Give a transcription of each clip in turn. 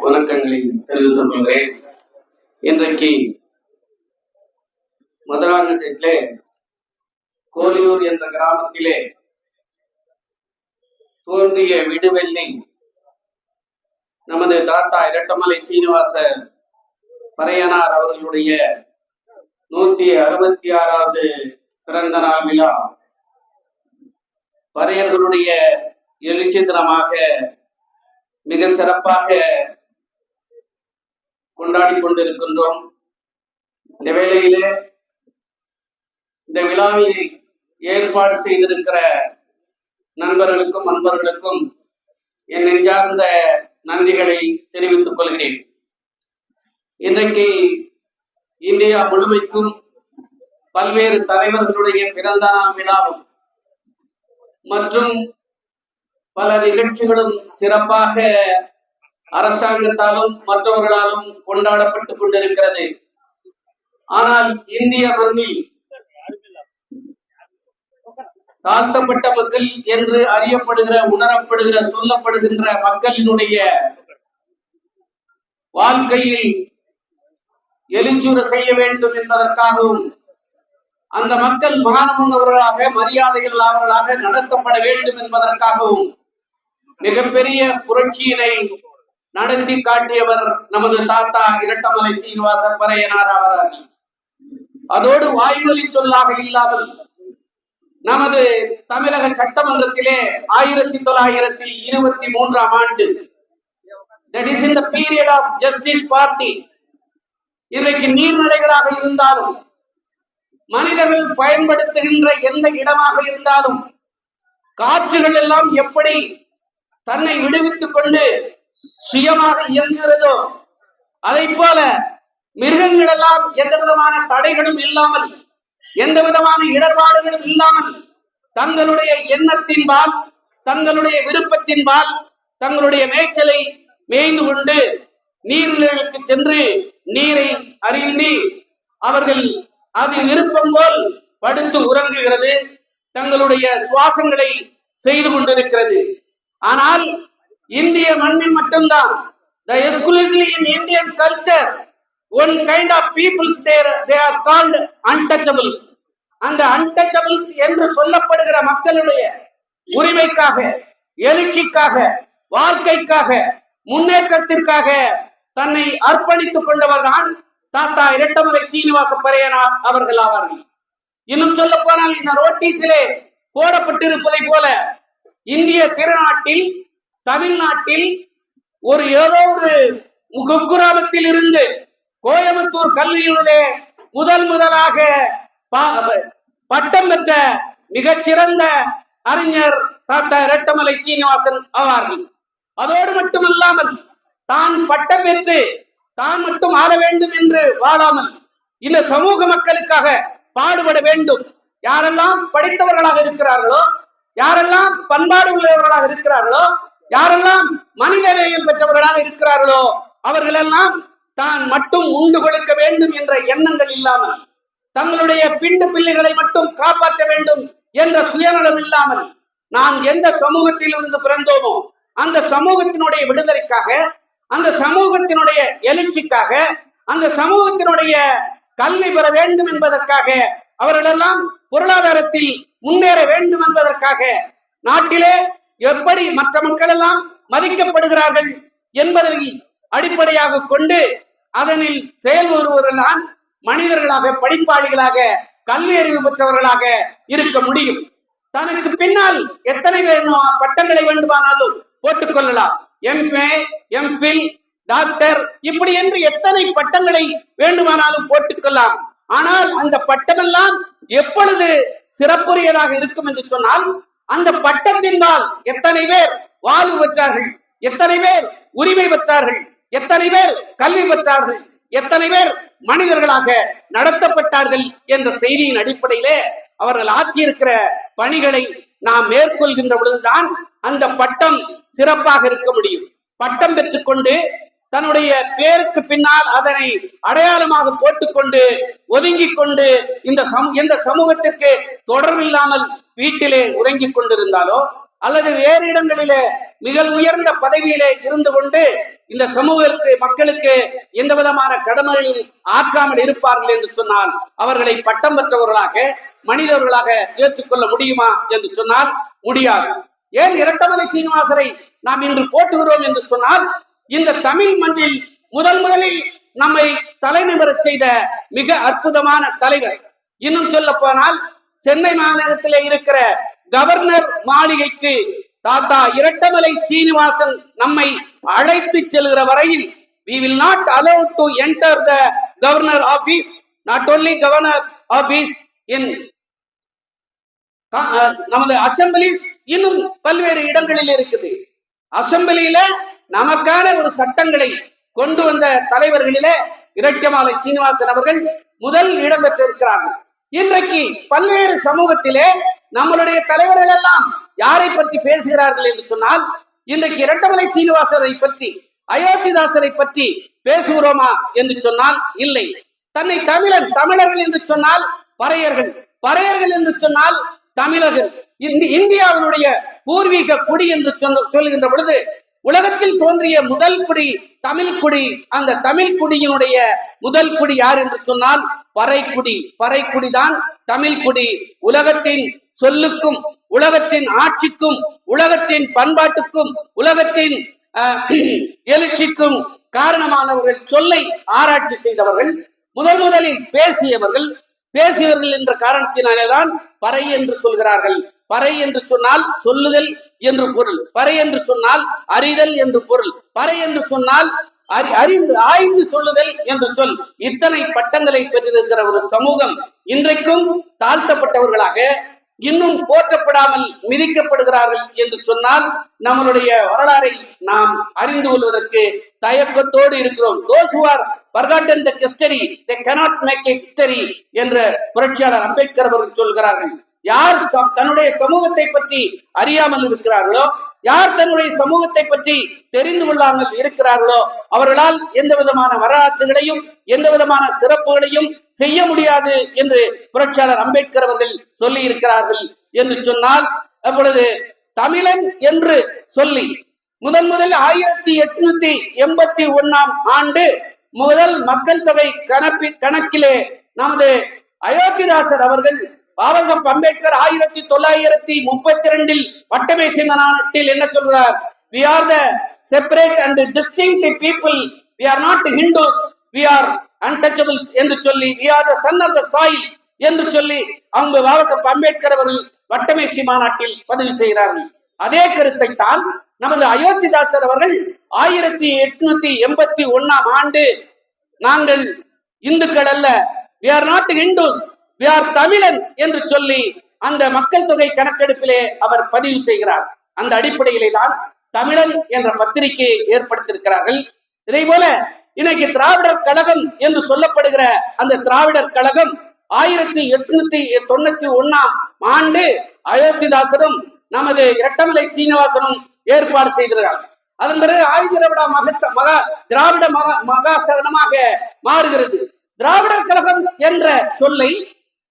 வணக்கங்களை தெரிவித்துக் கொள்கிறேன் இன்றைக்கு மதுராங்கத்திலே கோலியூர் என்ற கிராமத்திலே தோன்றிய விடுவெள்ளி நமது தாத்தா இரட்டமலை சீனிவாச பறையனார் அவர்களுடைய நூத்தி அறுபத்தி ஆறாவது பிறந்த நாள் விழா. பறையர்களுடைய எழுச்சி தினமாக மிக சிறப்பாக கொண்டாடி கொண்டிருக்கின்றோம் இந்த வேளையிலே இந்த விழாவை ஏற்பாடு செய்திருக்கிற நண்பர்களுக்கும் அன்பர்களுக்கும் என் நெஞ்சார்ந்த நன்றிகளை தெரிவித்துக் கொள்கிறேன். இன்றைக்கு இந்தியா முழுமைக்கும் பல்வேறு தலைவர்களுடைய பிறந்த நாள் விழாவும் மற்றும் பல நிகழ்ச்சிகளும் சிறப்பாக அரசாங்கத்தாலும் மற்றவர்களாலும் கொண்டாடப்பட்டுக் கொண்டிருக்கிறது. ஆனால் இந்திய மண்ணில் தாழ்த்தப்பட்ட மக்கள் என்று அறியப்படுகிற உணரப்படுகிற சொல்லப்படுகின்ற மக்களினுடைய வாழ்க்கையில் எலிஞ்சூர செய்ய வேண்டும் என்பதற்காகவும் அந்த மக்கள் மானமுள்ளவர்களாக மரியாதைகள் நடத்தப்பட வேண்டும் என்பதற்காகவும் மிகப்பெரிய புரட்சியினை நடத்தி காட்டியவர் நமது தாத்தா இரட்டமலை சீனிவாச பரையனார் அவர்கள். அதோடு வாய்மொழி சொல்லாக இல்லாமல் நமது தமிழக சட்டமன்றத்திலே ஆயிரத்தி தொள்ளாயிரத்தி இருபத்தி மூன்றாம் ஆண்டு that is இன்றைக்கு நீர்நிலைகளாக இருந்தாலும் மனிதர்கள் பயன்படுத்துகின்ற எந்த இடமாக இருந்தாலும் காற்றுகள் எல்லாம் எப்படி தன்னை விடுவித்துக் கொண்டு சுயமாக இயங்குகிறதோ அதை போல மிருகங்கள் எல்லாம் எந்த விதமான தடைகளும் இல்லாமல் எந்த விதமான இடர்பாடுகளும் இல்லாமல் தங்களுடைய எண்ணத்தின்பால் தங்களுடைய விருப்பத்தின்பால் தங்களுடைய மேய்ச்சலை மேய்ந்து கொண்டு நீர்நிலைகளுக்கு சென்று நீரை அறிந்தி அவர்கள் அது விருப்பம் போல் படுத்து உறங்குகிறது தங்களுடைய சுவாசங்களை செய்து கொண்டிருக்கிறது. ஆனால் இந்திய மண்ணில் மட்டும்தான். The exclusively in Indian culture one kind of peoples there they are called untouchables. அந்த அன்டச்சபிள்ஸ் என்று சொல்லப்படுகிற மக்களுடைய உரிமைக்காக எழுச்சிக்காக வாழ்க்கைக்காக முன்னேற்றத்திற்காக தன்னை அர்ப்பணித்துக் கொண்டவர்தான் தாத்தா இரட்டமுறை சீனிவாச பரையனார் அவர்கள் ஆவார்கள். இன்னும் சொல்ல போனால் இந்த நோட்டீஸிலே போடப்பட்டிருப்பதை போல இந்திய திருநாட்டில் தமிழ்நாட்டில் ஒரு ஏதோ ஒரு குக்கிராமத்தில் இருந்து கோயம்புத்தூர் கல்வியினுடைய முதல் முதலாக பட்டம் பெற்ற மிகச்சிறந்த அறிஞர் தாத்தா இரட்டமலை சீனிவாசன் ஆவார்கள். அதோடு மட்டுமல்லாமல் தான் பட்டம் பெற்று தான் மட்டும் ஆள வேண்டும் என்று வாழாமல் இந்த சமூக மக்களுக்காக பாடுபட வேண்டும். யாரெல்லாம் படித்தவர்களாக இருக்கிறார்களோ யாரெல்லாம் பண்பாடு உள்ளவர்களாக இருக்கிறார்களோ யாரெல்லாம் மனித நேயம் பெற்றவர்களாக இருக்கிறார்களோ அவர்களெல்லாம் தான் மட்டும் உண்டு கொடுக்க வேண்டும் என்ற எண்ணங்கள் இல்லாமல் தங்களுடைய பிண்டு பிள்ளைகளை மட்டும் காப்பாற்ற வேண்டும் என்ற சுயநலம் இல்லாமல் நாம் எந்த சமூகத்தில் இருந்து பிறந்தோமோ அந்த சமூகத்தினுடைய விடுதலைக்காக அந்த சமூகத்தினுடைய எழுச்சிக்காக அந்த சமூகத்தினுடைய கல்வி பெற வேண்டும் என்பதற்காக அவர்களெல்லாம் பொருளாதாரத்தில் முன்னேற வேண்டும் என்பதற்காக நாட்டிலே எப்படி மற்ற மக்கள் எல்லாம் மதிக்கப்படுகிறார்கள் என்பதை அடிப்படையாக கொண்டு அதனில் செயல் ஒருவர்களால் மனிதர்களாக படிப்பாளிகளாக கல்வி அறிவு பெற்றவர்களாக இருக்க முடியும். தனக்கு பின்னால் எத்தனை வேணுமா பட்டங்களை வேண்டுமானாலும் போட்டுக் கொள்ளலாம். எம்ஏ எம்பில் டாக்டர் இப்படி என்று எத்தனை பட்டங்களை வேண்டுமானாலும் போட்டுக்கொள்ளலாம் ஆனால் அந்த பட்டமெல்லாம் எப்பொழுது சிறப்புரியதாக இருக்கும் என்று சொன்னால் அந்த பட்டத்தினால் எத்தனை பேர் வாழ்வு பெற்றார்கள்? எத்தனை பேர் உரிமை பெற்றார்கள்? எத்தனை பேர் கல்வி பெற்றார்கள்? எத்தனை பேர் மனிதர்களாக நடத்தப்பட்டார்கள் என்ற செய்தியின் அடிப்படையிலே அவர்கள் ஆற்றியிருக்கிற பணிகளை நாம் மேற்கொள்கின்ற பொழுதுதான் அந்த பட்டம் சிறப்பாக இருக்க முடியும். பட்டம் பெற்றுக்கொண்டு தன்னுடைய பேருக்கு பின்னால் அதனை அடையாளமாக போட்டுக்கொண்டு ஒதுங்கிக் கொண்டு இந்த சமூ எந்த சமூகத்திற்கு தொடர்பில்லாமல் வீட்டிலே உறங்கிக் கொண்டிருந்தாலோ அல்லது வேறு இடங்களிலே மிக உயர்ந்த பதவியிலே இருந்து கொண்டு இந்த சமூகத்திற்கு மக்களுக்கு எந்த விதமான கடமைகளையும் ஆற்றாமல் இருப்பார்கள் என்று சொன்னால் அவர்களை பட்டம் பெற்றவர்களாக மனிதர்களாக ஏற்றுக்கொள்ள முடியுமா என்று சொன்னால் முடியாது. ஏன் இரட்டமலை சீனிவாசரை நாம் இன்று போட்டுகிறோம் என்று சொன்னால் இந்த தமிழ் மண்ணில் முதல் முதலில் நம்மை தலைநிமிரச் செய்த மிக அற்புதமான தலைவர். இன்னும் சொல்ல போனால் சென்னை மாநகரத்தில் இருக்கிற கவர்னர் மாளிகைக்கு தாத்தா இரட்டமலை சீனிவாசன் நம்மை அழைத்து செல்கிற வரையில் we will not allow to enter the governor office not only governor office in நமது அசம்பிளிஸ் இன்னும் பல்வேறு இடங்களில் இருக்குது. அசம்பிளியில நமக்கான ஒரு சட்டங்களை கொண்டு வந்த தலைவர்களிலே இரட்டைமாலை சீனிவாசன் அவர்கள் முதல் இடம் பெற்றிருக்கிறார்கள் இன்றைக்கு பல்வேறு சமூகத்திலே நம்மளுடைய தலைவர்கள் எல்லாம் யாரை பற்றி பேசுகிறார்கள் என்று சொன்னால் இன்றைக்கு இரட்டமலை சீனிவாசரை பற்றி அயோத்திதாசரை பற்றி பேசுகிறோமா என்று சொன்னால் இல்லை. தன்னை தமிழன் தமிழர்கள் என்று சொன்னால் பறையர்கள் பறையர்கள் என்று சொன்னால் தமிழர்கள். இந்த இந்தியாவினுடைய பூர்வீக குடி என்று சொல்லுகின்ற பொழுது உலகத்தில் தோன்றிய முதல் குடி தமிழ் குடி அந்த தமிழ் குடியினுடைய முதல் குடி யார் என்று சொன்னால் பறைக்குடி பறைக்குடிதான் தமிழ் குடி. உலகத்தின் சொல்லுக்கும் உலகத்தின் ஆட்சிக்கும் உலகத்தின் பண்பாட்டுக்கும் உலகத்தின் எழுச்சிக்கும் காரணமானவர்கள் சொல்லை ஆராய்ச்சி செய்தவர்கள் முதல் முதலில் பேசியவர்கள். பேசியவர்கள் என்ற காரணத்தினாலேதான் பறை என்று சொல்கிறார்கள். பறை என்று சொன்னால் சொல்லுதல் என்று பொருள். பறை என்று சொன்னால் அறிதல் என்று பொருள். பறை என்று சொன்னால் அறி- அறிந்து ஆய்ந்து சொல்லுதல் என்று சொல். இத்தனை பட்டங்களை பெற்றிருக்கிற ஒரு சமூகம் இன்றைக்கும் தாழ்த்தப்பட்டவர்களாக இன்னும் போற்றப்படாமல் மிதிக்கப்படுகிறார்கள் என்று சொன்னால் நம்மளுடைய வரலாறை நாம் அறிந்து கொள்வதற்கு தயக்கத்தோடு இருக்கிறோம். Those who forgotten the the history cannot make history என்ற புரட்சியாளர் அம்பேத்கர் அவர்கள் சொல்கிறார்கள். யார் தன்னுடைய சமூகத்தை பற்றி அறியாமல் இருக்கிறார்களோ யார் தன்னுடைய சமூகத்தை பற்றி தெரிந்து கொள்ளாமல் இருக்கிறார்களோ அவர்களால் எந்த விதமான வரலாற்றுகளையும் எந்த விதமான சிறப்புகளையும் செய்ய முடியாது என்று புரட்சியாளர் அம்பேத்கர் அவர்கள் சொல்லி இருக்கிறார்கள் என்று சொன்னால் அப்பொழுது தமிழன் என்று சொல்லி முதன் முதல் ஆயிரத்தி எட்நூத்தி எண்பத்தி ஒண்ணாம் ஆண்டு முதல் மக்கள் தொகை கணப்பி கணக்கிலே நமது அயோத்திதாசர் அவர்கள் பாபாசாஹ் அம்பேத்கர் ஆயிரத்தி தொள்ளாயிரத்தி முப்பத்தி ரெண்டில் வட்டமேசை நாட்டில் என்ன சொல்றார்? We are the separate and distinct people we are not hindus. We are untouchables என்று சொல்லி we are the son of the soil என்று சொல்லி அவங்க பாபாசாஹ் அம்பேத்கர் அவர்கள் வட்டமேசி மாநாட்டில் பதிவு செய்கிறார்கள். அதே கருத்தை தான் நமது அயோத்திதாசர் அவர்கள் ஆயிரத்தி எட்நூத்தி எண்பத்தி ஒண்ணாம் ஆண்டு நாங்கள் இந்துக்கள் அல்ல. We are not hindus. We தமிழன் என்று சொல்லி அந்த மக்கள் தொகை கணக்கெடுப்பிலே அவர் பதிவு செய்கிறார். அந்த அடிப்படையிலே தான் தமிழன் என்ற பத்திரிகையை ஏற்படுத்தியிருக்கிறார்கள். இதே போல இன்னைக்கு திராவிடர் கழகம் என்று சொல்லப்படுகிற அந்த திராவிடர் கழகம் ஆயிரத்தி எட்நூத்தி தொண்ணூத்தி ஒண்ணாம் ஆண்டு அயோத்திதாசரும் நமது இரட்டமலை சீனிவாசனும் ஏற்பாடு செய்திருக்கிறார்கள். அதன் பிறகு ஆயுதிராவிட மக மகா திராவிட மகா மகாசகனமாக மாறுகிறது. திராவிடர் கழகம் என்ற சொல்லை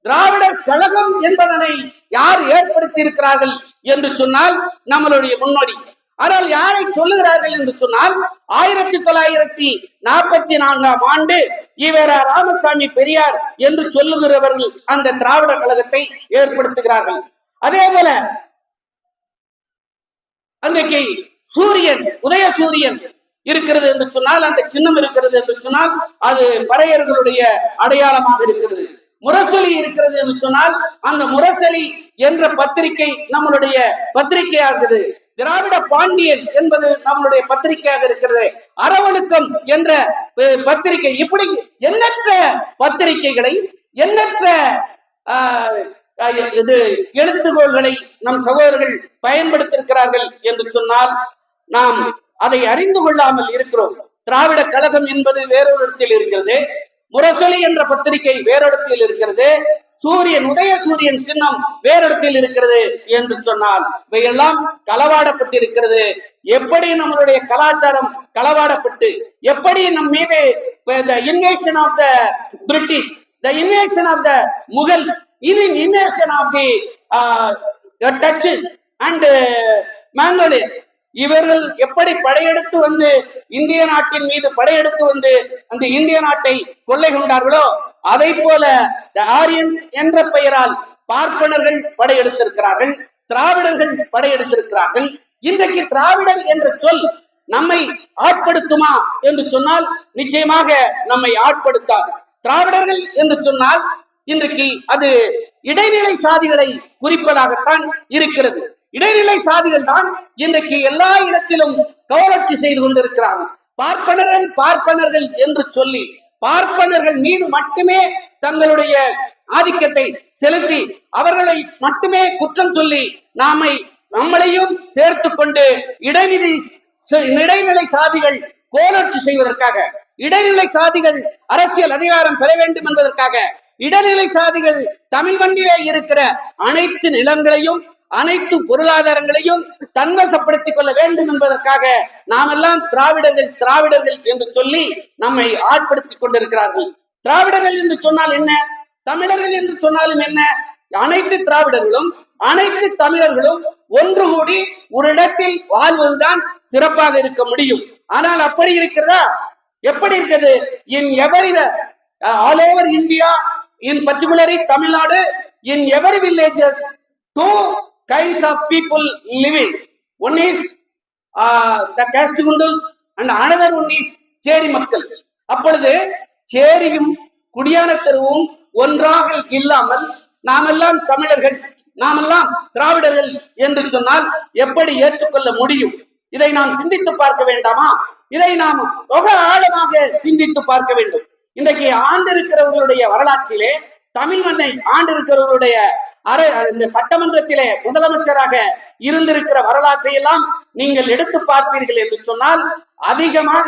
திராவிடர் கழகம் என்பதனை யார் ஏற்படுத்தி இருக்கிறார்கள் என்று சொன்னால் நம்மளுடைய முன்னோடி. ஆனால் யாரை சொல்லுகிறார்கள் என்று சொன்னால் ஆயிரத்தி தொள்ளாயிரத்தி நாற்பத்தி நான்காம் ஆண்டு ஈவேரா ராமசாமி பெரியார் என்று சொல்லுகிறவர்கள் அந்த திராவிட கழகத்தை ஏற்படுத்துகிறார்கள். அதே போல அன்றைக்கு சூரியன் உதய சூரியன் இருக்கிறது என்று சொன்னால் அந்த சின்னம் இருக்கிறது என்று சொன்னால் அது பறையர்களுடைய அடையாளமாக இருக்கிறது. முரசொலி இருக்கிறது என்று சொன்னால் அந்த முரசொலி என்ற பத்திரிகை நம்மளுடைய பத்திரிகையாகிறது திராவிட பாண்டியன் என்பது நம்மளுடைய பத்திரிகையாக இருக்கிறது. அறவழுக்கம் என்ற பத்திரிகை. இப்படி எண்ணற்ற பத்திரிகைகளை எண்ணற்ற ஆஹ், இது எழுத்துக்கோள்களை நம் சகோதரர்கள் பயன்படுத்தியிருக்கிறார்கள் என்று சொன்னால் நாம் அதை அறிந்து கொள்ளாமல் இருக்கிறோம். திராவிட கழகம் என்பது வேறொரு இடத்தில் இருக்கிறது. முரசொலி என்ற பத்திரிகை வேறிடத்தில் இருக்கிறது. சூரியன் உதய சூரியன் சின்னம் வேறிடத்தில் இருக்கிறது என்று சொன்னால் இவையெல்லாம் களவாடப்பட்டிருக்கிறது. எப்படி நம்மளுடைய கலாச்சாரம் களவாடப்பட்டு எப்படி நம் மீது invasion of the British the invasion of the Mughals இது invasion of the Dutches and Mongolians இவர்கள் எப்படி படையெடுத்து வந்து இந்திய நாட்டின் மீது படையெடுத்து வந்து அந்த இந்திய நாட்டை கொள்ளை கொண்டார்களோ அதை போல ஆரியன்ஸ் என்ற பெயரால் பார்ப்பனர்கள் படையெடுத்திருக்கிறார்கள் திராவிடர்கள் படையெடுத்திருக்கிறார்கள். இன்றைக்கு திராவிடர் என்ற சொல் நம்மை ஆட்படுத்துமா என்று சொன்னால் நிச்சயமாக நம்மை ஆட்படுத்தாது. திராவிடர்கள் என்று சொன்னால் இன்றைக்கு அது இடைநிலை சாதிகளை குறிப்பதாகத்தான் இருக்கிறது. இடைநிலை சாதிகள் தான் இன்றைக்கு எல்லா இடத்திலும் கவலட்சி செய்து கொண்டிருக்கிறார்கள் பார்ப்பனர்கள் பார்ப்பனர்கள் என்று சொல்லி பார்ப்பனர்கள் மீது மட்டுமே தங்களுடைய ஆதிக்கத்தை செலுத்தி அவர்களை மட்டுமே குற்றம் சொல்லி நாமை நம்மளையும் சேர்த்து கொண்டு இடைநிலை இடைநிலை சாதிகள் கோலட்சி செய்வதற்காக இடைநிலை சாதிகள் அரசியல் அதிகாரம் பெற வேண்டும் என்பதற்காக இடைநிலை சாதிகள் தமிழ் மண்ணிலே இருக்கிற அனைத்து நிலங்களையும் அனைத்து பொருளாதாரங்களையும் தன்வசப்படுத்திக் கொள்ள வேண்டும் என்பதற்காக நாம் எல்லாம் திராவிடர்கள் திராவிடர்கள் என்று சொல்லி நம்மை ஆட்படுத்திக் கொண்டிருக்கிறார்கள். திராவிடர்கள் என்று சொன்னால் என்ன? தமிழர்கள் என்று சொன்னாலும் என்ன? அனைத்து திராவிடர்களும் அனைத்து தமிழர்களும் ஒன்று கூடி ஒரு இடத்தில் வாழ்வதுதான் சிறப்பாக இருக்க முடியும். ஆனால் அப்படி இருக்கிறதா? எப்படி இருக்கிறது? In every all over India in particularly Tamil Nadu in every villages two kinds of people living one is the caste Hindus and another one is cheri uh, மக்கள். அப்பொழுது சேரியும் குடியான தெருவும் ஒன்றாக இல்லாமல் நாமெல்லாம் தமிழர்கள் நாமெல்லாம் திராவிடர்கள் என்று சொன்னால் எப்படி ஏற்றுக்கொள்ள முடியும்? இதை நாம் சிந்தித்து பார்க்க வேண்டாமா? இதை நாம் தொக ஆழமாக சிந்தித்து பார்க்க வேண்டும். இன்றைக்கு ஆண்டிருக்கிறவர்களுடைய வரலாற்றிலே தமிழ் மண்ணை ஆண்டிருக்கிறவர்களுடைய அரை இந்த சட்டமன்றத்திலே முதலமைச்சராக இருந்திருக்கிற வரலாற்றை எல்லாம் நீங்கள் எடுத்து பார்ப்பீர்கள் என்று சொன்னால் அதிகமாக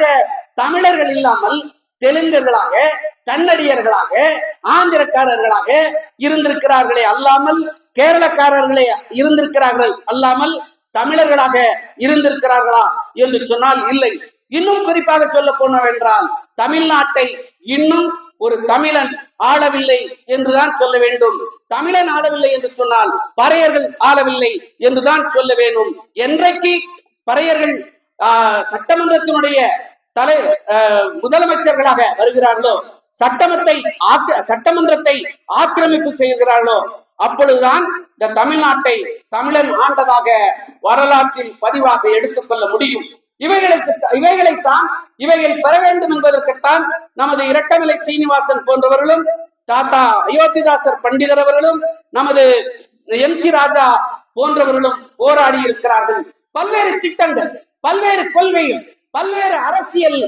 தமிழர்கள் இல்லாமல் தெலுங்கர்களாக கன்னடியர்களாக ஆந்திரக்காரர்களாக இருந்திருக்கிறார்களே அல்லாமல் கேரளக்காரர்களே இருந்திருக்கிறார்கள் அல்லாமல் தமிழர்களாக இருந்திருக்கிறார்களா என்று சொன்னால் இல்லை. இன்னும் குறிப்பாக சொல்ல போனவென்றால் தமிழ்நாட்டை இன்னும் ஒரு தமிழன் ஆளவில்லை என்றுதான் சொல்ல வேண்டும். தமிழன் ஆளவில்லை என்று சொன்னால் பறையர்கள் ஆளவில்லை என்றுதான் சொல்ல வேண்டும் என்றைக்கு பறையர்கள் ஆஹ், சட்டமன்றத்தினுடைய தலை ஆஹ், முதலமைச்சர்களாக வருகிறார்களோ சட்டமத்தை சட்டமன்றத்தை ஆக்கிரமிப்பு செய்கிறார்களோ அப்பொழுதுதான் இந்த தமிழ்நாட்டை தமிழன் ஆண்டதாக வரலாற்றில் பதிவாக எடுத்துக்கொள்ள முடியும். இவைகளுக்கு இவைகளைத்தான் இவைகள் பெற வேண்டும் என்பதற்குத்தான் நமது இரட்டமலை சீனிவாசன் போன்றவர்களும் தாத்தா அயோத்திதாசர் பண்டிதர் அவர்களும் நமது எம் சி ராஜா போன்றவர்களும் போராடி இருக்கிறார்கள். பல்வேறு திட்டங்கள் பல்வேறு கொள்கைகள் பல்வேறு அரசியல்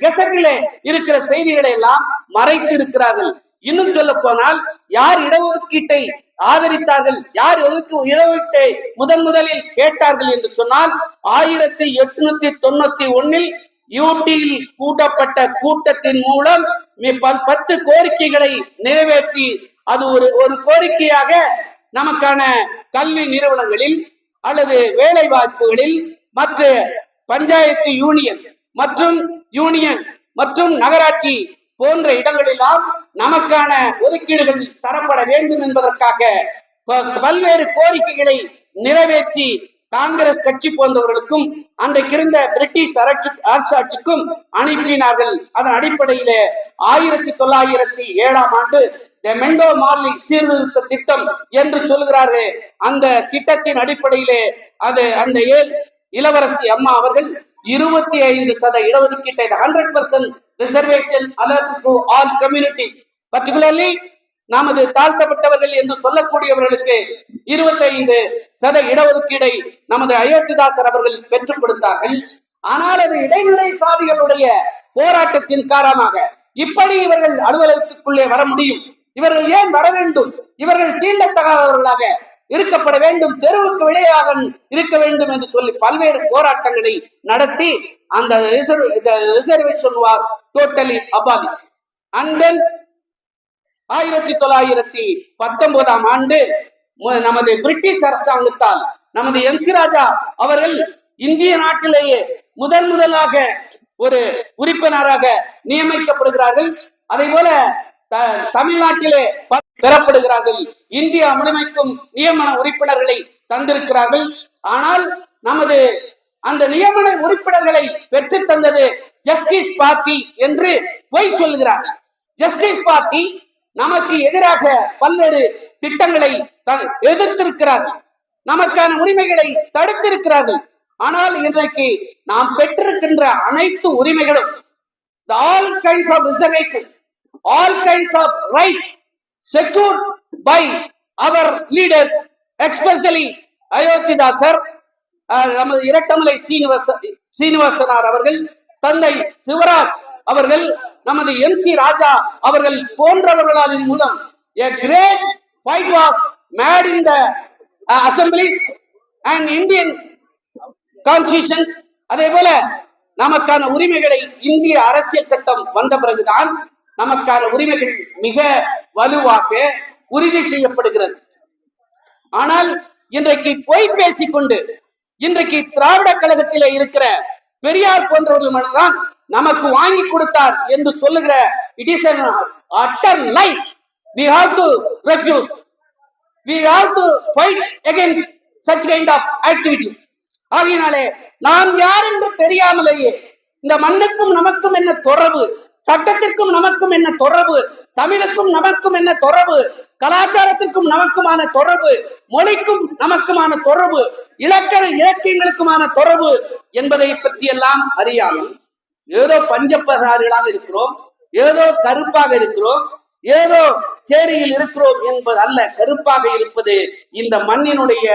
கெசட்டிலே இருக்கிற செய்திகளை எல்லாம் மறைத்து இருக்கிறார்கள் இன்னும் சொல்ல போனால் யார் இடஒதுக்கீட்டை ஆதரித்தார்கள் யார் ஒதுக்கு இடஒதுக்கீட்டை முதன் முதலில் கேட்டார்கள் என்று சொன்னால் ஆயிரத்தி எட்நூத்தி தொண்ணூத்தி ஒன்னில் யூடியில் கூட்டப்பட்ட கூட்டத்தின் மூலம் பத்து கோரிக்கைகளை நிறைவேற்றி அது ஒரு ஒரு கோரிக்கையாக நமக்கான கல்வி நிறுவனங்களில் அல்லது வேலை வாய்ப்புகளில் மற்ற பஞ்சாயத்து யூனியன் மற்றும் யூனியன் மற்றும் நகராட்சி போன்ற இடங்களெல்லாம் நமக்கான ஒதுக்கீடுகள் தரப்பட வேண்டும் என்பதற்காக பல்வேறு கோரிக்கைகளை நிறைவேற்றி காங்கிரஸ் கட்சி போன்றவர்களுக்கும் அன்றைக்கிருந்த பிரிட்டிஷ் அரசு- அரசாட்சிக்கும் அனுப்பினார்கள். அதன் அடிப்படையிலே ஆயிரத்தி தொள்ளாயிரத்தி ஏழாம் ஆண்டு த மெண்டோ மார்லி சீர்திருத்த திட்டம் என்று சொல்கிறார்கள் அந்த திட்டத்தின் அடிப்படையிலே அது அந்த ஏ இளவரசி அம்மா அவர்கள் இருபத்தி ஐந்து சத இடஒதுக்கீட்டை hundred percent reservation allotted to all communities particularly நமது தாழ்த்தப்பட்டவர்கள் என்று சொல்லக்கூடியவர்களுக்கு இருபத்தைந்து சத இடஒதுக்கீடை நமது அயோத்திதாசர் அவர்கள் பெற்றுக் கொடுத்தார்கள். ஆனால் அது இடைநிலை சாதிகளுடைய போராட்டத்தின் காரணமாக இப்படி இவர்கள் அலுவலகத்துக்குள்ளே வர முடியும். இவர்கள் ஏன் வர வேண்டும்? இவர்கள் தீண்டத்தகாதவர்களாக இருக்கப்பட வேண்டும் தெருவுக்கு விளையாக இருக்க வேண்டும் என்று சொல்லி பல்வேறு போராட்டங்களை நடத்தி அந்த reservation was totally abolish. And then ஆயிரத்தி தொள்ளாயிரத்தி பத்தொன்பதாம் ஆண்டு நமது பிரிட்டிஷ் அரசாங்கத்தால் நமது எம் சி ராஜா அவர்கள் இந்திய நாட்டிலேயே முதன் முதலாக ஒரு உறுப்பினராக நியமிக்கப்படுகிறார்கள். அதே போல தமிழ்நாட்டிலே பெறப்படுகிறார்கள். இந்தியா முழுமைக்கும் நியமன உறுப்பினர்களை தந்திருக்கிறார்கள். ஆனால் நமது அந்த நியமன உறுப்பினர்களை பெற்று தந்தது ஜஸ்டிஸ் பார்ட்டி என்று பொய் சொல்லுகிறார்கள் ஜஸ்டிஸ் பார்ட்டி நமக்கு எதிராக பல்வேறு திட்டங்களை த- எதிர்த்திருக்கிறார்கள். நமக்கான உரிமைகளை தடுத்திருக்கிறார்கள். ஆனால் இன்றைக்கு நாம் பெற்றிருக்கின்ற அனைத்து உரிமைகளும் all kinds of reservation all kinds of rights secured by our leaders, especially Ayothidasar ah, uh, நமது இரட்டமலை சீனிவாச சீனிவாசனார் அவர்கள் தந்தை சிவராஜ் அவர்கள் நமது எம் சி ராஜா அவர்கள் போன்றவர்களின் மூலம் a great fight was made in the uh, assemblies and Indian constitution அதே போல நமக்கான உரிமைகளை இந்திய அரசியல் சட்டம் வந்த பிறகுதான் நமக்கான உரிமைகள் மிக வலுவாக உறுதி செய்யப்படுகிறது. ஆனால் இன்றைக்கு பொய் பேசிக்கொண்டு இன்றைக்கு திராவிட கழகத்திலே இருக்கிற பெரியார் போன்றவர்கள் மட்டும்தான் நமக்கு வாங்கி கொடுத்தார் என்று சொல்லுகிற it is utter life we have to refuse we have to fight against such kind of activities ஆகையினாலே நாம் யார் என்று தெரியாமலேயே இந்த மண்ணுக்கும் நமக்கும் என்ன தொடர்பு? சட்டத்திற்கும் நமக்கும் என்ன தொடர்பு? தமிழுக்கும் நமக்கும் என்ன தொடர்பு? கலாச்சாரத்திற்கும் நமக்குமான தொடர்பு? மொழிக்கும் நமக்குமான தொடர்பு? இலக்கண இலக்கியங்களுக்குமான தொடர்பு என்பதை பற்றி எல்லாம் அறியாமல் ஏதோ பஞ்சப்பசாரிகளாக இருக்கிறோம் ஏதோ கருப்பாக இருக்கிறோம் ஏதோ சேரியில் இருக்கிறோம் என்பது அல்ல கருப்பாக இருப்பது இந்த மண்ணினுடைய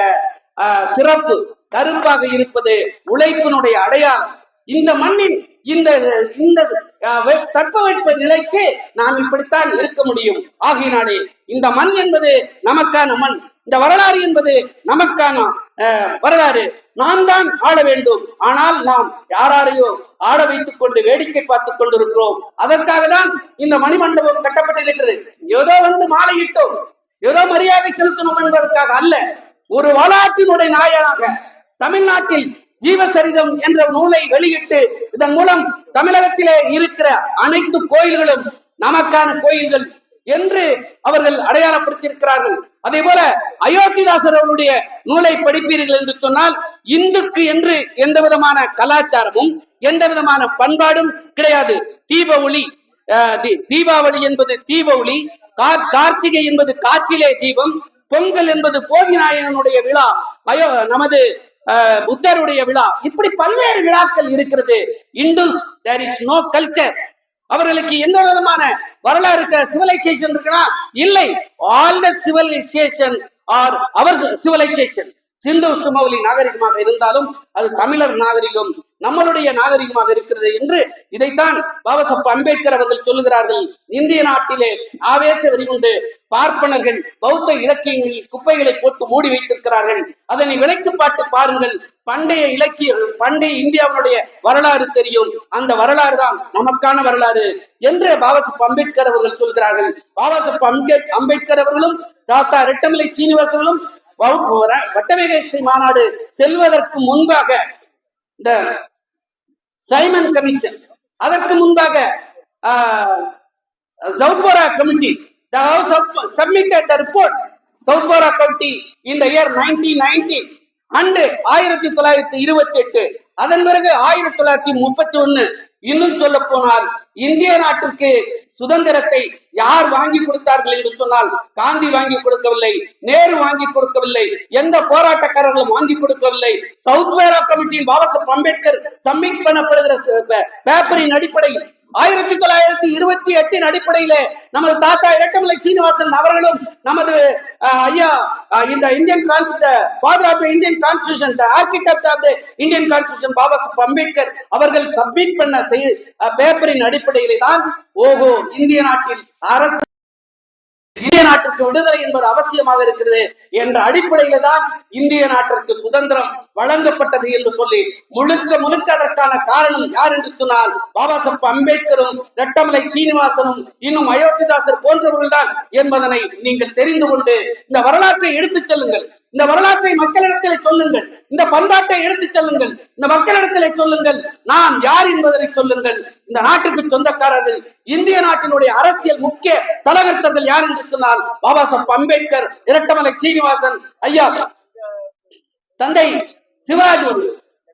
ஆஹ், சிறப்பு. கருப்பாக இருப்பது உழைப்பினுடைய அடையாளம். இந்த மண்ணின் இந்த இந்த தட்பவெட்ப நிலைக்கு நாம் இப்படித்தான் இருக்க முடியும். ஆகினாலே இந்த மண் என்பது நமக்கான மண். இந்த வரலாறு என்பது நமக்கான வரலாறு. நாம் தான் ஆள வேண்டும். ஆனால் நாம் யாராரையோ ஆட வைத்துக் கொண்டு வேடிக்கை பார்த்துக் கொண்டிருக்கிறோம். அதற்காக தான் இந்த மணிமண்டபம் கட்டப்பட்டிருக்கிறது. ஏதோ வந்து மாலையிட்டோம். ஏதோ மரியாதை செலுத்தணும் என்பதற்காக அல்ல. ஒரு வரலாற்றினுடைய நாயனாக தமிழ்நாட்டில் ஜீவசரிதம் என்ற நூலை வெளியிட்டு இதன் மூலம் தமிழகத்திலே இருக்கிற அனைத்து கோயில்களும் நமக்கான கோயில்கள் என்று அவர்கள் அடையாளப்படுத்தியிருக்கிறார்கள். அதே போல அயோத்திதாசர் அவருடைய நூலை படிப்பீர்கள் என்று சொன்னால் இந்துக்கு என்று எந்த விதமான கலாச்சாரமும் எந்த விதமான பண்பாடும் கிடையாது. தீப ஒளி அஹ், தீபாவளி என்பது தீப ஒளி கார்த்திகை என்பது காற்றிலே தீபம் பொங்கல் என்பது போதிநாயகனுடைய விழா அயோ நமது புத்தருடைய விழா. இப்படி பல்வேறு விழாக்கள் இருக்கிறது. Hindus there is no culture அவர்களுக்கு எந்த விதமான வரலாறு சிவிலைசேஷன் இருக்குன்னா இல்லை. All the civilization are our civilization Sindhu சுமவலி நாகரிகமாக இருந்தாலும் அது தமிழர் நாகரிகம். நம்மளுடைய நாகரிகமாக இருக்கிறது என்று இதைத்தான் பாபா அம்பேத்கர் அவர்கள் சொல்லுகிறார்கள். இந்திய நாட்டிலே ஆவேச வெறிகுண்டு பார்ப்பனர்கள் பௌத்த இலக்கியங்களில் குப்பைகளை போட்டு மூடி வைத்திருக்கிறார்கள். அதனை விலைக்கு பாட்டு பாருங்கள். பண்டைய இலக்கிய பண்டைய இந்தியாவுடைய வரலாறு தெரியும். அந்த வரலாறு தான் நமக்கான வரலாறு என்று பாபா அம்பேத்கர் அவர்கள் சொல்கிறார்கள். பாபா சாஹேப் அம்பேத் அம்பேத்கர் அவர்களும் தாத்தா ரெட்டமலை சீனிவாசர்களும் வவு- மாநாடு செல்வதற்கு முன்பாக இந்த சைமன் கமிஷன். அதற்கு முன்பாக Southborough committee the house of submitted the reports. Southborough committee இந்த இயர் நைன்டீன் நைன்டீன் அண்டு ஆயிரத்தி தொள்ளாயிரத்தி இருபத்தி எட்டு அதன் பிறகு ஆயிரத்தி தொள்ளாயிரத்தி முப்பத்தி ஒன்னு இன்னும் சொல்ல போனால் இந்திய நாட்டிற்கு சுதந்திரத்தை யார் வாங்கி கொடுத்தார்கள் என்று சொன்னால் காந்தி வாங்கி கொடுக்கவில்லை நேரு வாங்கி கொடுக்கவில்லை எந்த போராட்டக்காரர்களும் வாங்கி கொடுக்கவில்லை. சவுத் வேரா கமிட்டியில் பாபா அம்பேத்கர் சப்மிட் பண்ணப்படுகிற பேப்பரின் அடிப்படையில் ஆயிரத்தி தொள்ளாயிரத்தி இருபத்தி எட்டின் அடிப்படையிலே நமது தாத்தா இரட்டமலை சீனிவாசன் அவர்களும் நமது ஐயா இந்த Indian father of the Indian constitution architect of the Indian constitution Baba Saheb Ambedkar அவர்கள் சப்மிட் பண்ண செய் பேப்பரின் அடிப்படையிலே தான் ஓஹோ இந்திய நாட்டில் அரசு நாட்டிற்கு விடுதலை என்பது அவசியமாக இருக்கிறது என்ற அடிப்படையில தான் இந்திய நாட்டிற்கு சுதந்திரம் வழங்கப்பட்டது என்று சொல்லி முழுக்க முழுக்க அதற்கான காரணம் யார் என்று சொன்னால் பாபா சாஹேப் அம்பேத்கரும் ரெட்டமலை சீனிவாசனும் இன்னும் அயோத்திதாசர் போன்றவர்கள் தான் என்பதனை நீங்கள் தெரிந்து கொண்டு இந்த வரலாற்றை எடுத்துச் செல்லுங்கள். இந்த வரலாற்றை மக்களிடத்தில் சொல்லுங்கள். இந்த பண்பாட்டை எடுத்துச் செல்லுங்கள். இந்த மக்களிடத்தில் சொல்லுங்கள். நாம் யார் என்பதனை சொல்லுங்கள். இந்த நாட்டுக்கு சொந்தக்காரர்கள் இந்திய நாட்டினுடைய அரசியல் முக்கிய தலைவர்த்தர்கள் யார் என்று சொன்னால் பாபா சாஹப் அம்பேத்கர் இரட்டமலை சீனிவாசன் ஐயா தந்தை சிவராஜ்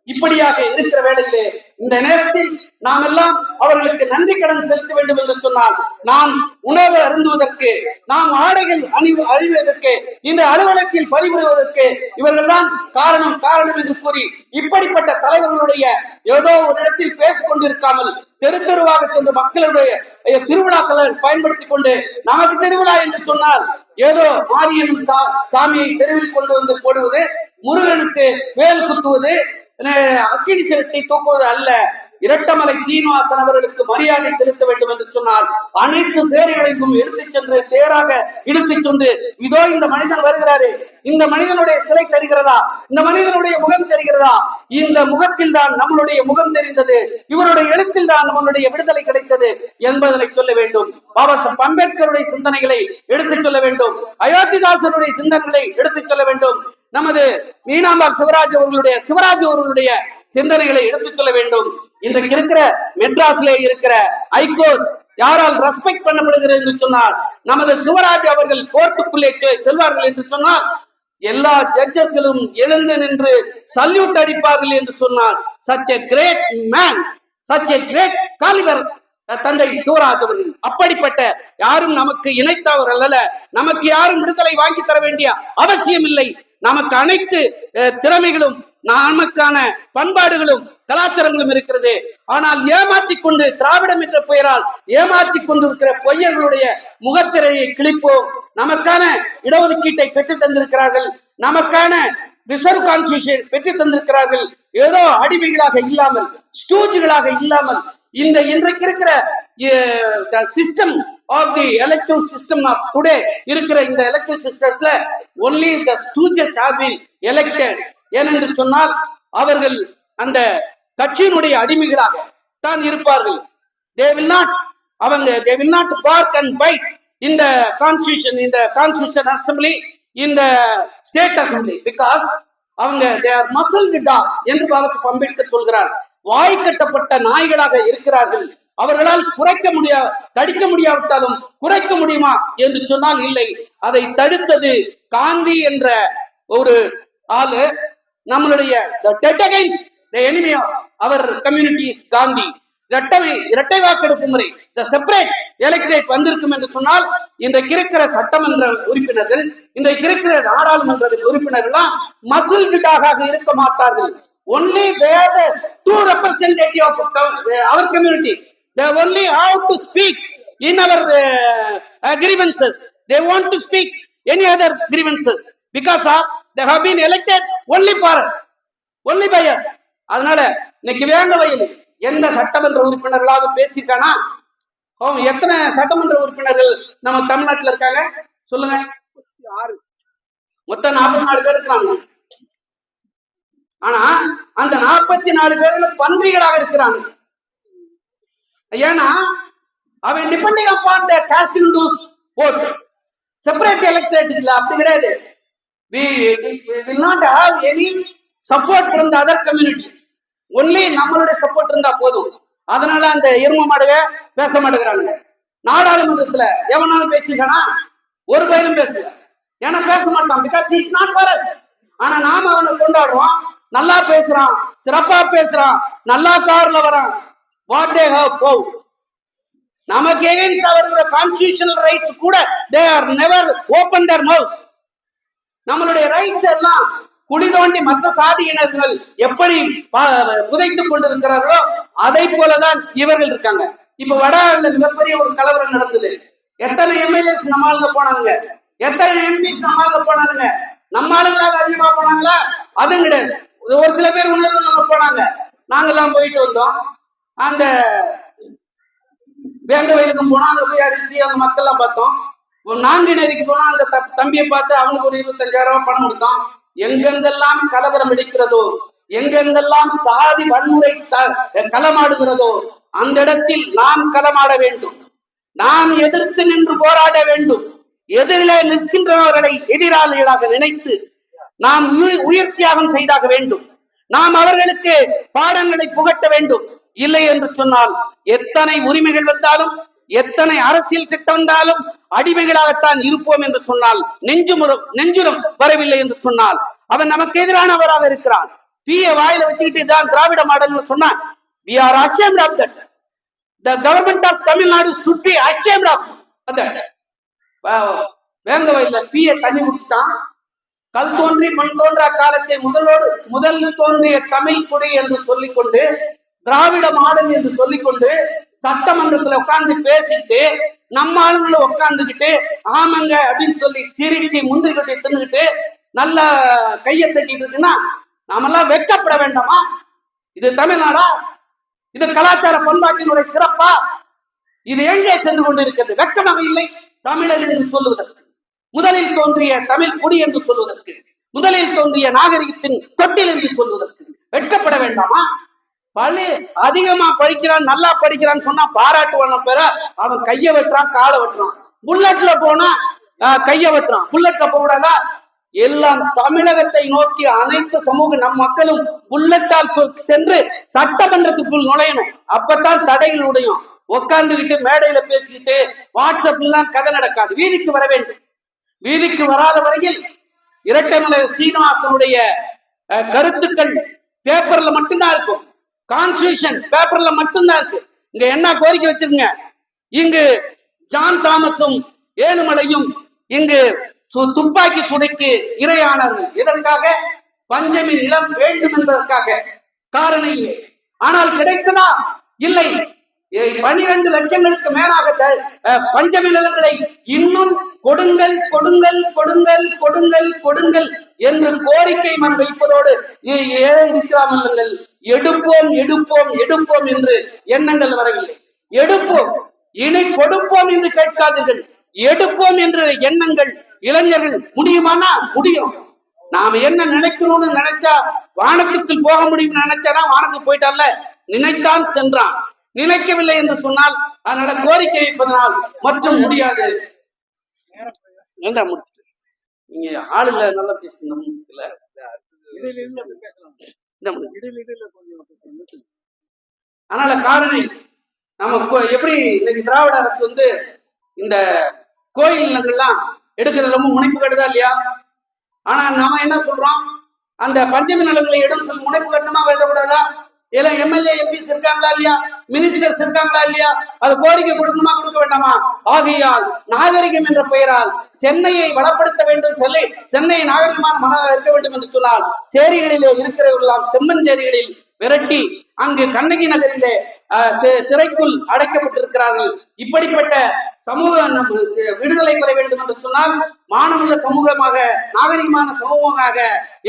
இப்படியாக இருக்கிற வேளையிலே இந்த நேரத்தில் நாம் எல்லாம் அவர்களுக்கு நன்றி கடன் செலுத்த வேண்டும் என்று சொன்னால் நாம் உணவு அருந்துவதற்கு நாம் ஆடைகள் அணி அறிவதற்கு இந்த அலுவலகத்தில் பணிபுரிவதற்கு இவர்கள்தான் காரணம் காரணம் என்று கூறி இப்படிப்பட்ட தலைவர்களுடைய ஏதோ ஒரு இடத்தில் பேசிக் கொண்டிருக்காமல் தெரு தெருவாக சென்று மக்களுடைய திருவிழாக்களை பயன்படுத்திக் கொண்டு நமக்கு திருவிழா என்று சொன்னால் ஏதோ மாரியம்மன் சா- சாமியை தெருவில் கொண்டு வந்து போடுவது முருகனுக்கு வேல் குத்துவது அக்கினி செலுத்தி தூக்குவது அல்ல. இரட்டமலை சீனிவாசன் அவர்களுக்கு மரியாதை செலுத்த வேண்டும் என்று சொன்னால் அனைத்து சேரிகளையும் எடுத்துச் சென்று தேராக இழுத்துச் சென்று இதோ இந்த மனிதன் வருகிறாரு. இந்த மனிதனுடைய சிலை தெரிகிறதா? இந்த மனிதனுடைய முகம் தெரிகிறதா? இந்த முகத்தில் தான் நம்மளுடைய முகம் தெரிந்தது. இவருடைய எழுத்தில் தான் நம்மளுடைய விடுதலை கிடைத்தது என்பதனை சொல்ல வேண்டும். பாபா அம்பேத்கருடைய சிந்தனைகளை எடுத்துச் சொல்ல வேண்டும். அயோத்திதாசருடைய சிந்தனைகளை எடுத்துச் சொல்ல வேண்டும். நமது மீனாம்பாள் சிவராஜ் அவர்களுடைய சிவராஜ் அவர்களுடைய சிந்தனைகளை எடுத்துச் சொல்ல வேண்டும். இன்றைக்கு இருக்கிற மெட்ராஸ்ல இருக்கிற ஐகோர்ட் யாரால் ரெஸ்பெக்ட் பண்ணப்படுகிறது என்று சொன்னால் நமது சிவராஜ் அவர்கள் கோர்ட்டுக்குள்ளே செல்வார்கள் என்று சொன்னால் எல்லா ஜட்ஜஸ்களும் எழுந்து நின்று சல்யூட் அடிப்பார்கள் என்று சொன்னார் such a great man such a great calibre தந்தை சிவராஜ் அவர்கள். அப்படிப்பட்ட யாரும் நமக்கு இணைத்தவர்கள் அல்ல. நமக்கு யாரும் விடுதலை வாங்கி தர வேண்டிய அவசியம் இல்லை நமக்கு அனைத்து திறமைகளும் நமக்கான பண்பாடுகளும் கலாச்சாரங்களும் இருக்கிறது. ஆனால் ஏமாத்தி கொண்டு திராவிடம் என்ற பெயரால் ஏமாத்தி கொண்டிருக்கிற பொய்யர்களுடைய முகத்திரையை கிழிப்போம். நமக்கான இடஒதுக்கீட்டை பெற்று தந்திருக்கிறார்கள். நமக்கான ரிசர்வ் கான்ஸ்டியூஷன் பெற்று தந்திருக்கிறார்கள். ஏதோ அடிமைகளாக இல்லாமல் ஸ்டூஜ்களாக இல்லாமல் இந்த இன்றைக்கு இருக்கிற system of the elective system of today இருக்கிற இந்த எலக்டிவ் சிஸ்டத்துல only the stooges have been elected ஏனென்று சொன்னால் அவர்கள் அந்த கட்சியினுடைய அடிமைகளாக தான் இருப்பார்கள். தே வில் நாட் அவங்க they will not bark and bite இந்த கான்ஸ்டியூஷன் இந்த கான்ஸ்டியூஷன் அசம்பிளி இந்த ஸ்டேட் அசம்பிளி பிகாஸ் அவங்க தே ஆர் மசல் என்று பாபா சாஹேப் அம்பேத்கர் சொல்கிறார். வாய் கட்டப்பட்ட நாய்களாக இருக்கிறார்கள். அவர்களால் குறைக்க முடியா தடுக்க முடியாவிட்டாலும் குறைக்க முடியுமா என்று சொன்னால் இல்லை. அதை தடுத்தது காந்தி என்ற ஒரு ஆளு நம்மளுடைய எனிமி அவர் கம்யூனிட்டிஸ் காந்தி இரட்டை இரட்டை வாக்கெடுப்பு முறை இந்த செப்பரேட் எலக்ட்ரேட் வந்திருக்கும் என்று சொன்னால் இன்றைக்கு இருக்கிற சட்டமன்ற உறுப்பினர்கள் இன்றைக்கு இருக்கிற நாடாளுமன்ற உறுப்பினர்கள் மசூல் வீட்டாக இருக்க மாட்டார்கள். Only their two representative of our community they only have to speak in our uh, uh, grievances. They want to speak any other grievances because of they have been elected only for us only by us. அதனால இன்னைக்கு வேங்க வயல் எந்த சட்டமன்ற உறுப்பினர்களாவது பேசியிருக்கானா? அவங்க எத்தனை சட்டமன்ற உறுப்பினர்கள் நம்ம தமிழ்நாட்டுல இருக்காங்க? சொல்லுங்க. ஆறு. மொத்தம் நாற்பத்தி நாலு பேர் இருக்கிறாங்க. ஆனா அந்த நாற்பத்தி நாலு பேர்ல பன்றிகளாக இருக்கிறாங்க. ஏன்னா அவன் depending upon the casting two's vote separate electorate இல்ல அப்படி கிடையாது. We will not have any support from the other communities only நம்மளுடைய சப்போர்ட் இருந்தா போதும். அதனால அந்த இரும மாடுக பேச மாட்டேங்கிறாங்க நாடாளுமன்றத்துல எவனாலும் பேசிருக்கானா ஒரு பயிலும் பேசல. ஏன்னா பேச மாட்டான். பிகாஸ் இஸ் நாட் ஃபார் ஆனா நாம அவனை கொண்டாடுறோம். நல்லா பேசுறான். சிறப்பா பேசுறான். நல்லா கார்ல வரான். வாட் தே ஹவ் போவ் நமக்கு எகென்ஸ்ட் வருகிற கான்ஸ்டியூஷனல் ரைட்ஸ் கூட they are never open their mouth நம்மளுடைய ரைட்ஸ் எல்லாம் குழி தோண்டி மற்ற சாதியினர்கள் எப்படி புதைத்து கொண்டிருக்கிறார்களோ அதை போலதான் இவர்கள் இருக்காங்க. இப்ப வடாவில் மிகப்பெரிய ஒரு கலவரம் நடந்தது. எத்தனை எம்எல்ஏஸ் நம்ம போனாங்க? எத்தனை எம்பிஸ் நம்ம போனாங்க? நம்ம ஆளுங்களாக அதிகமா போனாங்களா? அதுவும் கிடையாது. ஒரு சில பேர் உணர்வு நம்ம போனாங்க. நாங்கெல்லாம் போயிட்டு வந்தோம். அந்த வேங்க வயலுக்கும் போனா அந்த போய் அரிசி அந்த மக்கள் எல்லாம் பார்த்தோம். ஒரு நான்கிணரிக்கு போனா அந்த த- தம்பியை பார்த்து அவனுக்கு ஒரு இருபத்தஞ்சாயிரம் பணம் கொடுத்தோம் எங்கெங்கெல்லாம் கலவரம் வெடிக்கிறதோ எங்கெங்கெல்லாம் சாதி வன்முறை களமாடுகிறதோ அந்த இடத்தில் நாம் களமாட வேண்டும். நாம் எதிர்த்து நின்று போராட வேண்டும். எதிரிலே நிற்கின்றவர்களை எதிராளிகளாக நினைத்து நாம் உயிர் தியாகம் செய்தாக வேண்டும். நாம் அவர்களுக்கு பாடங்களை புகட்ட வேண்டும். இல்லை என்று சொன்னால் எத்தனை உரிமைகள் வந்தாலும் எத்தனை அரசியல் சட்டம் வந்தாலும் அடிமைகளாகத்தான் இருப்போம் என்று சொன்னால் நெஞ்சுமுறம் நெஞ்சுரம் வரவில்லை என்று சொன்னால் அவன் நமக்கு எதிரானவராக இருக்கிறான். பிய வாயில வச்சுக்கிட்டு தான் திராவிட மாடல்னு சொன்னான். We are ashamed of that the government of Tamil Nadu should be be of that Vengaivayal பிய தண்ணி குடிச்சிட்டான் கல் தோன்றி மண் தோன்றா காலத்தை முதலோடு முதல் தோன்றிய தமிழ் குடி என்று சொல்லிக்கொண்டு திராவிட மாடல் என்று சொல்லிக்கொண்டு சட்டமன்றத்துல உட்கார்ந்து பேசிட்டு நம்ம ஆளுங்களை உட்கார்ந்துகிட்டு ஆமாங்க அப்படின்னு சொல்லி திரிச்சு முந்திரி கொட்டி தின்னுகிட்டு நல்ல கையை தட்டிட்டு இருக்குன்னா நாமெல்லாம் வெட்கப்பட வேண்டாமா? இது தமிழ்நாடா? இது கலாச்சார பண்பாட்டினுடைய சிறப்பா? இது எங்கே சென்று கொண்டிருக்கிறது? வெக்கமாக இல்லை தமிழர் என்று சொல்லுவதற்கு. முதலில் தோன்றிய தமிழ் குடி என்று சொல்வதற்கு முதலில் தோன்றிய நாகரிகத்தின் தொட்டில் என்று சொல்வதற்கு வெட்கப்பட வேண்டாமா? பள்ளி அதிகமா படிக்கிறான் நல்லா படிக்கிறான்னு சொன்னா பாராட்டுவான பேர அவன் கைய வெட்டுறான் காலை வெட்டுறான். புல்லட்ல போனா கைய வெட்டுறான். புல்லட்ல போடாதா எல்லாம் தமிழகத்தை நோக்கி அனைத்து சமூக நம் மக்களும் புல்லட்டால் சென்று சட்டமன்றத்துக்குள் நுழையணும். அப்பதான் தடைகள் உடையும். உட்கார்ந்துகிட்டு மேடையில பேசிக்கிட்டு வாட்ஸ்அப்லாம் கதை நடக்காது. வீதிக்கு வர வேண்டும். வீதிக்கு வராத வரையில் இரட்டைமலை சீனிவாசனுடைய அஹ், கருத்துக்கள் பேப்பர்ல மட்டும்தான் இருக்கும். கான்ஸ்டியூஷன் பேப்பர்ல மட்டும்தான் இருக்கு. இங்க என்ன கோரிக்கை வச்சிருங்க? இங்கு ஜான் தாமஸும் ஏழுமலையும் இங்கு சு- துப்பாக்கி சுடைக்கு இரையானார்கள் இதற்காக பஞ்சமின் இளம் வேண்டும் என்பதற்காக. காரணம் இல்லை. ஆனால் கிடைக்குதா இல்லை. பனிரெண்டு லட்சங்களுக்கு மேலாக த- அஹ், நிலங்களை இன்னும் கொடுங்கள் கொடுங்கள் கொடுங்கள் கொடுங்கள் கொடுங்கள் என்று கோரிக்கை மனம் வைப்பதோடு ஏன் இருக்கிறாமல் எடுப்போம் எடுப்போம் எடுப்போம் என்று எண்ணங்கள் வரவில்லை. எடுப்போம். இனி கொடுப்போம் என்று கேட்காதீர்கள். எடுப்போம் என்று எண்ணங்கள் இளைஞர்கள் முடியுமானா? முடியும். நாம என்ன நினைக்கணும்னு நினைச்சா வானத்துக்கு போக முடியும்னு நினைச்சானா வானத்துக்கு போயிட்டால நினைத்தான் சென்றான். நினைக்கவில்லை என்று சொன்னால் அதனால கோரிக்கை வைப்பதனால் மற்றும் முடியாது. ஏண்டா முடிச்சுட்டு நீங்க ஆளுல நல்லா பேசுங்க முடிச்சுல. அதனால காரணம் நம்ம கோ- எப்படி இன்னைக்கு திராவிட அரசு வந்து இந்த கோயில் நிலங்கள்லாம் எடுக்கிறது ரொம்ப முனைப்பு கட்டுதா இல்லையா? ஆனா நாம என்ன சொல்றோம்? அந்த பஞ்சமி நிலங்களை இடம் சொல்லி முனைப்பு கட்டணுமா வேண்டக்கூடாதா இல்ல எம்எல்ஏ எம்பிஸ் இருக்காங்களா இல்லையா? மினிஸ்டர்ஸ் இருக்காங்களா இல்லையா? அது கோரிக்கை கொடுக்கணுமா கொடுக்க வேண்டாமா? ஆகையால் நாகரிகம் என்ற பெயரால் சென்னையை வளப்படுத்த வேண்டும் சொல்லி சென்னை நாகரிகமான மனதாக இருக்க வேண்டும் என்று சொன்னால் சேரிகளிலே இருக்கிறவர்களாம் செம்மன் சேரிகளில் விரட்டி அங்கு கண்ணகி நகரிலே சிறைக்குள் அடைக்கப்பட்டிருக்கிறார்கள். இப்படிப்பட்ட சமூக விடுதலை பெற வேண்டும் என்று சொன்னால் மானமுள்ள சமூகமாக நாகரிகமான சமூகமாக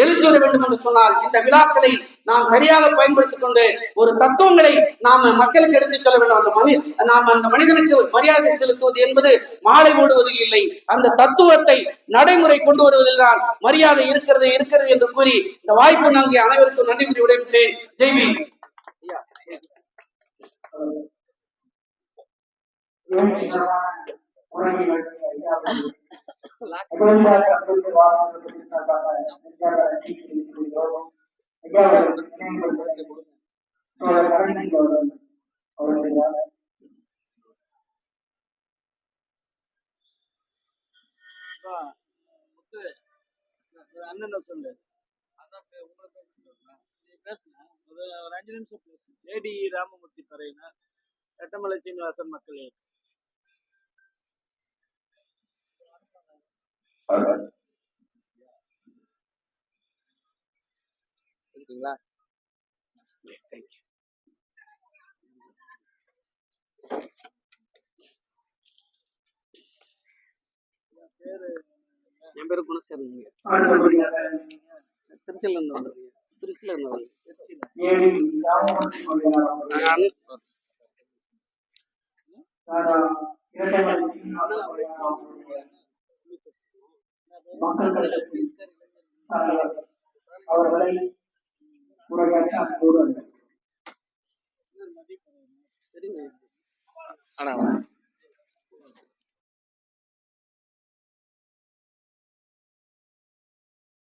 எழுச்சுவர வேண்டும் என்று சொன்னால் இந்த விழாக்களை நாம் சரியாக பயன்படுத்திக் கொண்டு ஒரு தத்துவங்களை நாம் மக்களுக்கு எடுத்துச் சொல்ல வேண்டும். அந்த மனி நாம் அந்த மனிதனுக்கு மரியாதை செலுத்துவது என்பது மாலை ஓடுவது இல்லை. அந்த தத்துவத்தை நடைமுறை கொண்டு வருவதில் தான் மரியாதை இருக்கிறது இருக்கிறது என்று கூறி இந்த வாய்ப்பு நன்றி அனைவருக்கும் நன்றி கூறி விடைபெற்றேன். ஜெய்வி அண்ணன் சொல்லு அதான் உங்களுக்கு பேசுனேன் ஒரு ஒரு அஞ்சு நிமிஷம் பேசு. ஏடி ராமமூர்த்தி பறையினர் ரெட்டமலை சீனிவாசன் மக்கள். இருக்குங்களா? தேங்க்யூ என் பேரு குணசேகரன். திருச்சியில இருந்து வந்திருக்கீங்க. திருச்சியில இருந்து வந்து நாங்க அவர்களை உரையாற்ற அன்போடு ஆனா